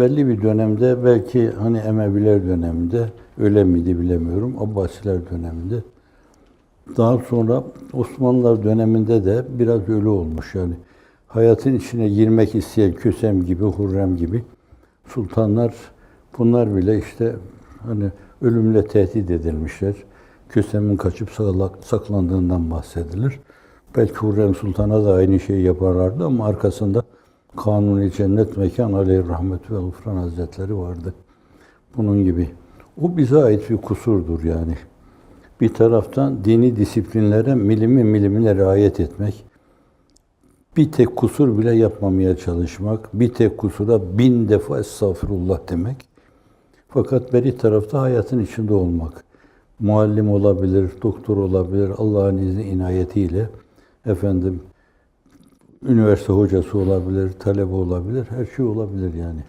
belli bir dönemde belki hani Emeviler döneminde öyle miydi bilemiyorum. Abbasiler döneminde. Daha sonra Osmanlılar döneminde de biraz öyle olmuş yani. Hayatın içine girmek isteyen Kösem gibi, Hurrem gibi sultanlar bunlar bile işte hani ölümle tehdit edilmişler. Kösem'in kaçıp saklandığından bahsedilir. Belki Hurrem Sultan'a da aynı şeyi yaparlardı ama arkasında Kanuni Cennet Mekan Aleyh Rahmet ve Gufran Hazretleri vardı. Bunun gibi. O bize ait bir kusurdur yani. Bir taraftan dini disiplinlere milimi milimine riayet etmek, bir tek kusur bile yapmamaya çalışmak, bir tek kusura bin defa estağfurullah demek. Fakat beri tarafta hayatın içinde olmak. Muallim olabilir, doktor olabilir, Allah'ın izni inayetiyle efendim üniversite hocası olabilir, talebe olabilir, her şey olabilir yani.